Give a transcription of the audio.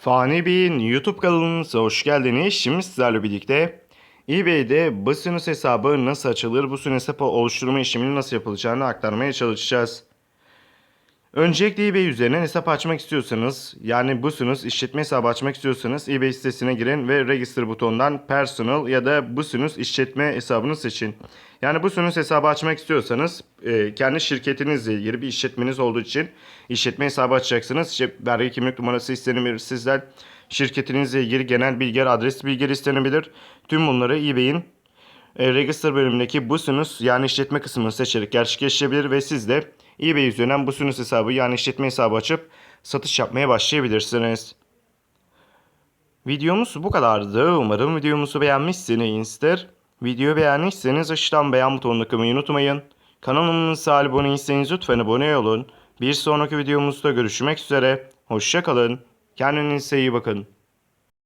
Fani Bey'in YouTube kanalımıza hoş geldiniz. Şimdi sizlerle birlikte eBay'de Business hesabı nasıl açılır, bu hesabı oluşturma işleminin nasıl yapılacağını aktarmaya çalışacağız. Öncelikle eBay üzerinden hesap açmak istiyorsanız, yani Business işletme hesabı açmak istiyorsanız eBay sitesine girin ve Register butonundan Personal ya da Business işletme hesabını seçin. Yani Business hesabı açmak istiyorsanız e, kendi şirketinizle ilgili bir işletmeniz olduğu için işletme hesabı açacaksınız. İşte vergi kimlik numarası istenebilir sizden. Şirketinizle ilgili genel bilgiler, adres bilgileri istenebilir. Tüm bunları eBay'in e, Register bölümündeki Business yani işletme kısmını seçerek gerçekleştirebilir ve siz de eBay üzerinden Business hesabı yani işletme hesabı açıp satış yapmaya başlayabilirsiniz. Videomuz bu kadardı. Umarım videomuzu beğenmişsinizdir. Videoyu beğendiyseniz aşağıdan beğen butonuna kılmayı unutmayın. Kanalımıza abone değilseniz lütfen abone olun. Bir sonraki videomuzda görüşmek üzere. Hoşçakalın. Kendinize iyi bakın.